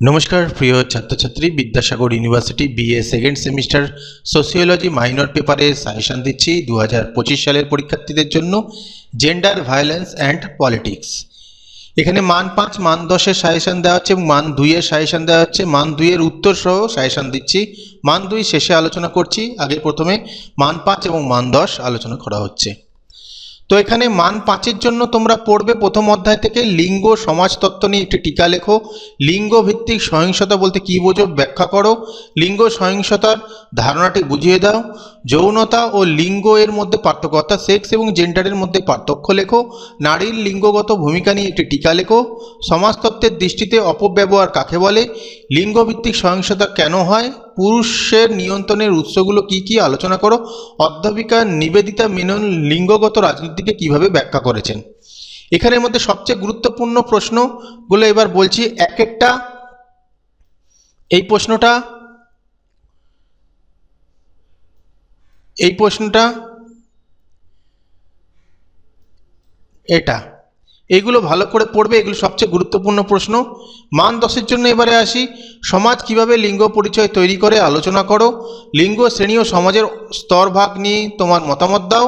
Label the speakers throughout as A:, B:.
A: নমস্কার, প্রিয় ছাত্রছাত্রী, Vidyasagar university BA second semester sociology minor পেপারে সাজেশন দিচ্ছি দু হাজার পঁচিশ সালের পরীক্ষার্থীদের জন্য জেন্ডার ভায়োলেন্স অ্যান্ড পলিটিক্স এখানে মান পাঁচ, মান দশের সাজেশন দেওয়া হচ্ছে মান দুইয়ের সাজেশন দেওয়া হচ্ছে। মান দুইয়ের উত্তর সহ সাজেশন দিচ্ছি। মান দুই শেষে আলোচনা করছি। আগে প্রথমে মান পাঁচ এবং মান দশ আলোচনা করা হচ্ছে। তো এখানে মান পাঁচের জন্য তোমরা পড়বে প্রথম অধ্যায় থেকে লিঙ্গ সমাজতত্ত্ব নিয়ে একটি টিকা লেখো। লিঙ্গ ভিত্তিক সহিংসতা বলতে কী বোঝো ব্যাখ্যা করো। লিঙ্গ সহিংসতার ধারণাটি বুঝিয়ে দাও। যৌনতা ও লিঙ্গ এর মধ্যে পার্থক্য অর্থাৎ সেক্স এবং জেন্ডারের মধ্যে পার্থক্য লেখো। নারীর লিঙ্গগত ভূমিকা নিয়ে একটি টিকা লেখো। সমাজতত্ত্বের দৃষ্টিতে অপব্যবহার কাকে বলে? লিঙ্গভিত্তিক সহিংসতা কেন হয়? পুরুষের নিয়ন্ত্রণের উৎসগুলো কি কি? আলোচনা করো। অধ্যাপিকা নিবেদিতা মেনন লিঙ্গগত রাজনীতিকে কীভাবে ব্যাখ্যা করেছেন? এখানের মধ্যে সবচেয়ে গুরুত্বপূর্ণ প্রশ্নগুলো এবার বলছি। এক একটা। এই প্রশ্নটা। এই প্রশ্নটা। এটা। এইগুলো ভালো করে পড়বে, এগুলো সবচেয়ে গুরুত্বপূর্ণ প্রশ্ন। মান দশের জন্য এবারে আসি। সমাজ কীভাবে লিঙ্গ পরিচয় তৈরি করে, আলোচনা করো। লিঙ্গ, শ্রেণি ও সমাজের স্তরভাগ নিয়ে তোমার মতামত দাও।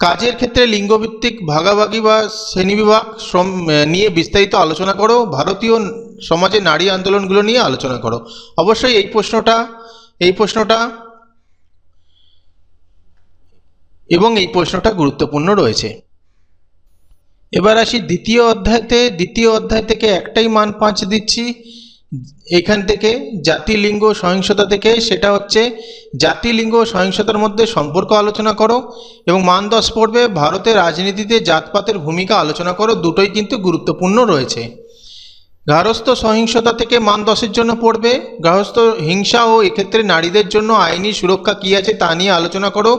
A: কাজের ক্ষেত্রে লিঙ্গভিত্তিক ভাগাভাগি বা শ্রেণীবিভাগ শ্রম নিয়ে বিস্তারিত আলোচনা করো। ভারতীয় সমাজে নারী আন্দোলনগুলো নিয়ে আলোচনা করো। অবশ্যই এই প্রশ্নটা এই প্রশ্নটা এবং এই প্রশ্নটা গুরুত্বপূর্ণ রয়েছে। এবার আসি দ্বিতীয় অধ্যায়তে। দ্বিতীয় অধ্যায় থেকে একটাই মান পাঁচ দিচ্ছি। এখান থেকে জাতি লিঙ্গ সহিংসতা থেকে, সেটা হচ্ছে জাতি লিঙ্গ সহিংসতার মধ্যে সম্পর্ক আলোচনা করো এবং মান দশ পড়বে, ভারতের রাজনীতিতে জাতপাতের ভূমিকা আলোচনা করো, দুটোই কিন্তু গুরুত্বপূর্ণ রয়েছে। গার্হস্থ সহিংসতা থেকে মান দশের জন্য পড়বে গার্হস্থ হিংসা ও এক্ষেত্রে নারীদের জন্য আইনি সুরক্ষা কী আছে তা নিয়ে আলোচনা করো,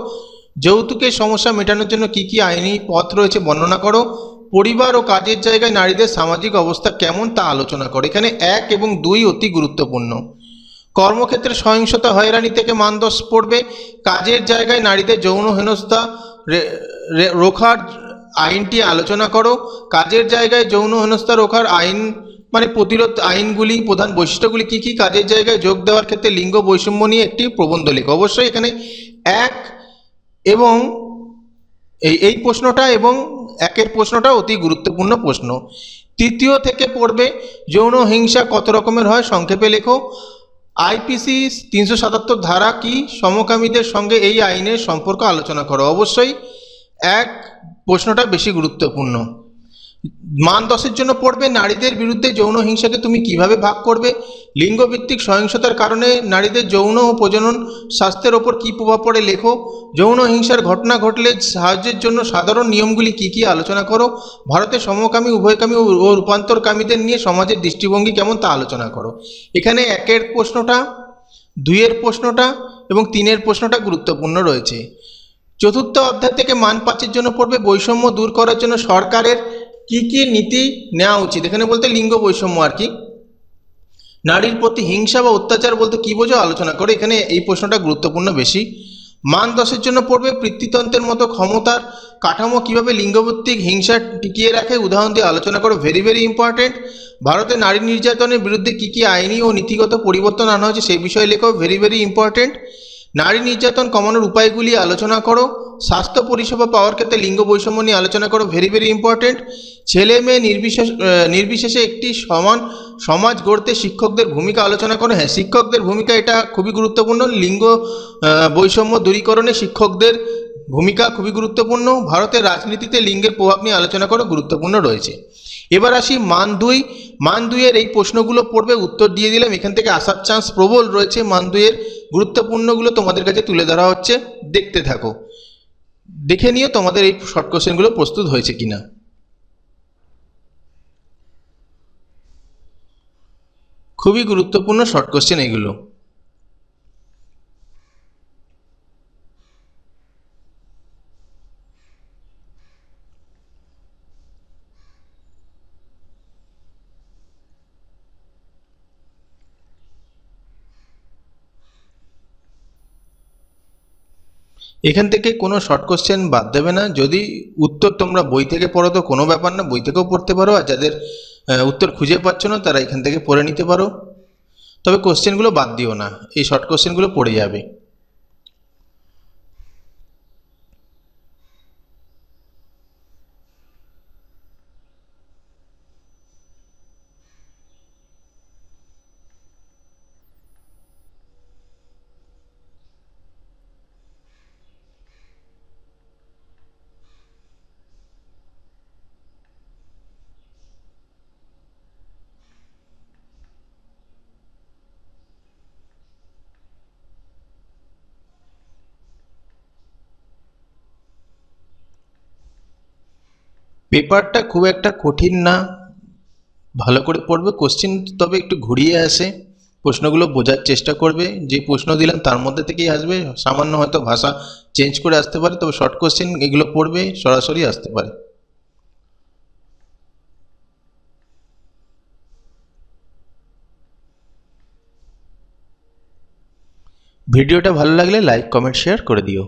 A: যৌতুকের সমস্যা মেটানোর জন্য কি কি আইনি পথ রয়েছে বর্ণনা করো পরিবার ও কাজের জায়গায় নারীদের সামাজিক অবস্থা কেমন তা আলোচনা করে। এখানে এক এবং দুই অতি গুরুত্বপূর্ণ। কর্মক্ষেত্রে সহিংসতা, হয়রানি থেকে মান দশ পড়বে। কাজের জায়গায় নারীদের যৌন হেনস্থা রোখার আইনটি আলোচনা করো। কাজের জায়গায় যৌন হেনস্থা, রোখার আইন মানে প্রতিরোধ আইনগুলি, প্রধান বৈশিষ্ট্যগুলি কী কী? কাজের জায়গায় যোগ দেওয়ার ক্ষেত্রে লিঙ্গ বৈষম্য নিয়ে একটি প্রবন্ধ লেখো। অবশ্যই এখানে এক এবং এই এই প্রশ্নটা এবং একের প্রশ্নটা অতি গুরুত্বপূর্ণ প্রশ্ন। তৃতীয় থেকে পড়বে, যৌন হিংসা কত রকমের হয় সংক্ষেপে লেখো। আইপিসি তিনশো সাতাত্তর ধারা কি? সমকামীদের সঙ্গে এই আইনের সম্পর্ক আলোচনা করো। অবশ্যই এক, প্রশ্নটা বেশি গুরুত্বপূর্ণ। মান দশের জন্য পড়বে, নারীদের বিরুদ্ধে যৌন হিংসাকে তুমি কীভাবে ভাগ করবে? লিঙ্গভিত্তিক সহিংসতার কারণে নারীদের যৌন ও প্রজনন স্বাস্থ্যের ওপর কী প্রভাব পড়ে লেখো? যৌন হিংসার ঘটনা ঘটলে সাহায্যের জন্য সাধারণ নিয়মগুলি কি কি আলোচনা করো? ভারতের সমকামী, উভয়কামী ও রূপান্তরকামীদের নিয়ে সমাজের দৃষ্টিভঙ্গি কেমন তা আলোচনা করো। এখানে একের প্রশ্নটা, দুইয়ের প্রশ্নটা এবং তিনের প্রশ্নটা গুরুত্বপূর্ণ রয়েছে। চতুর্থ অধ্যায় থেকে মান পাঁচের জন্য পড়বে, বৈষম্য দূর করার জন্য সরকারের কি কি নীতি নেওয়া উচিত? এখানে বলতে লিঙ্গ বৈষম্য আর কি। নারীর প্রতি হিংসা বা অত্যাচার বলতে কী বোঝো? আলোচনা করে। এখানে এই প্রশ্নটা গুরুত্বপূর্ণ বেশি। মান দশের জন্য পড়বে পিতৃতন্ত্রের মতো ক্ষমতার কাঠামো কীভাবে লিঙ্গভিত্তিক হিংসা টিকিয়ে রাখে? উদাহরণ দিয়ে আলোচনা করো। ভেরি ভেরি ইম্পর্টেন্ট ভারতে নারী নির্যাতনের বিরুদ্ধে কী কী আইনি ও নীতিগত পরিবর্তন আনা হয়েছে সেই বিষয়ে লেখো। ভেরি ভেরি ইম্পর্টেন্ট নারী নির্যাতন কমানোর উপায়গুলি আলোচনা করো। স্বাস্থ্য পরিষেবা পাওয়ার ক্ষেত্রে লিঙ্গ বৈষম্য নিয়ে আলোচনা করো। ভেরি ভেরি ইম্পর্টেন্ট ছেলে মেয়ে নির্বিশেষ নির্বিশেষে একটি সমান সমাজ গড়তে শিক্ষকদের ভূমিকা আলোচনা করো। হ্যাঁ শিক্ষকদের ভূমিকা এটা খুবই গুরুত্বপূর্ণ। লিঙ্গ বৈষম্য দূরীকরণে শিক্ষকদের ভূমিকা খুবই গুরুত্বপূর্ণ। ভারতের রাজনীতিতে লিঙ্গের প্রভাব নিয়ে আলোচনা করো, গুরুত্বপূর্ণ রয়েছে। এবার আসি মান দুই মান দুইয়ের এই প্রশ্নগুলো পড়বে, উত্তর দিয়ে দিলাম। এখান থেকে আসার চান্স প্রবল রয়েছে। মান দুইয়ের গুরুত্বপূর্ণগুলো তোমাদের কাছে তুলে ধরা হচ্ছে। দেখতে থাকো। দেখে নিও তোমাদের এই শর্ট কোশ্চেনগুলো প্রস্তুত হয়েছে কিনা। খুবই গুরুত্বপূর্ণ শর্ট কোশ্চেন এগুলো। এখান থেকে কোনো শর্ট কোশ্চেন বাদ দেবে না। যদি উত্তর তোমরা বই থেকে পড়ো তো কোনো ব্যাপার না, বই থেকেও পড়তে পারো। আর যাদের উত্তর খুঁজে পাচ্ছ না, তারা এখান থেকে পড়ে নিতে পারো। তবে কোশ্চেনগুলো বাদ দিও না। এই শর্ট কোশ্চেনগুলো পড়ে যাবে। পেপারটা খুব একটা কঠিন না। ভালো করে পড়বে কোশ্চেন তবে একটু ঘুরিয়ে আসে, প্রশ্নগুলো বোঝার চেষ্টা করবে। যে প্রশ্ন দিলাম তার মধ্যে থেকেই আসবে, সামান্য হয়তো ভাষা চেঞ্জ করে আসতে পারে, তবে শর্ট কোশ্চেন এগুলো পড়বে, সরাসরি আসতে পারে। ভিডিওটা ভালো লাগলে লাইক কমেন্ট শেয়ার করে দিও।